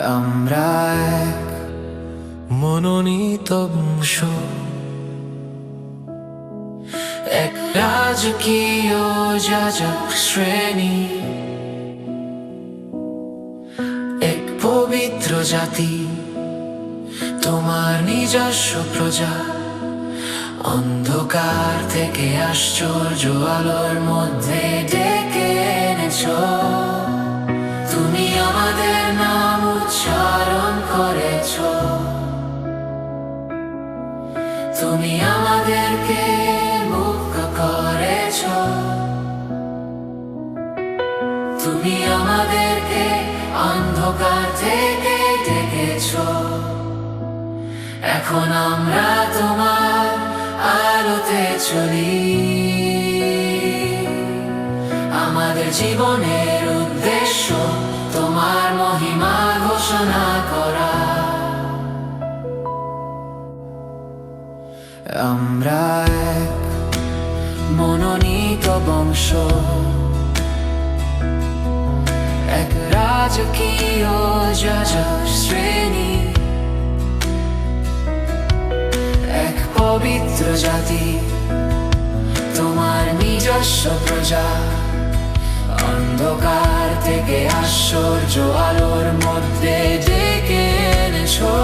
আমরা এক মনোনীত বংশ এক রাজকীয় যাজক শ্রেণি। এক পবিত্র জাতি। তোমার নিজস্ব প্রজা। অন্ধকার থেকে আশ্চর্য আলোর মধ্যে ডেকে এনেছ। অন্ধকার থেকে ডেকেছ। এখন আমরা তোমার আলোতে চলি। আমাদের জীবনের উদ্দেশ্য তোমার মহিমা ঘোষণা করা। আমরা মনোনীত বংশ। পবিত্র জাতি তোমার নিজস্ব প্রজা। অন্ধকার থেকে আশ্চর্য আলোর মধ্যে ডেকে এনেছো।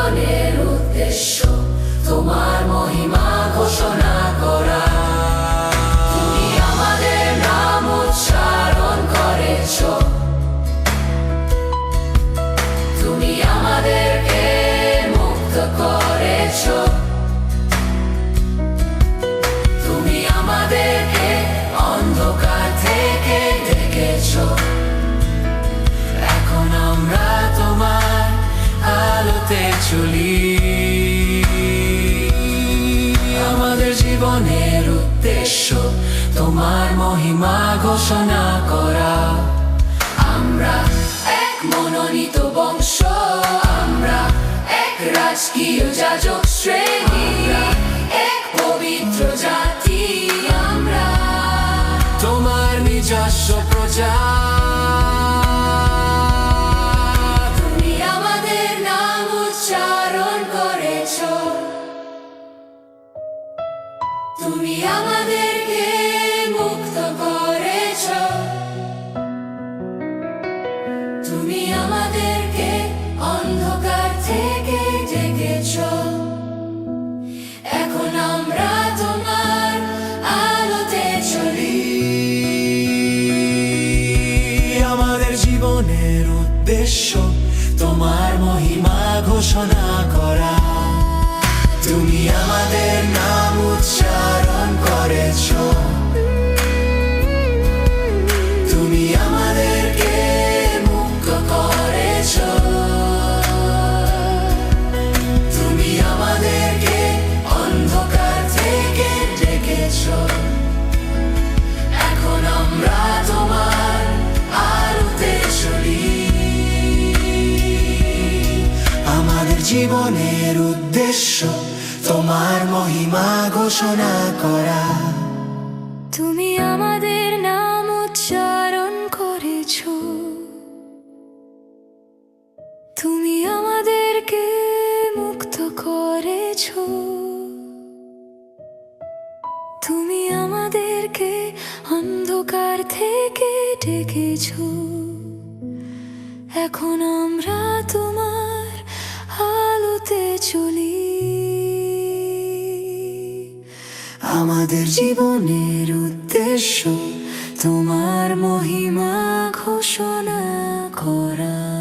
জীবনের উদ্দেশ্য তোমার মহিমা ঘোষণা জীবনের উদ্দেশ্য, তোমার মহিমা ঘোষণা করা। আমরা এক মনোনীত বংশ, আমরা এক রাজকীয় যাজক শ্রেণি। তোমার মহিমা ঘোষণা জীবনের উদ্দেশ্য তোমার মহিমা ঘোষণা করা। তুমি আমাদের নাম উচ্চারণ করেছ। তুমি আমাদেরকে মুক্ত করেছ। তুমি আমাদেরকে অন্ধকার থেকে ডেকেছ। এখন আমরা তোমার আলোতে চলি। আমাদের জীবনের উদ্দেশ্য তোমার মহিমা ঘোষণা করা।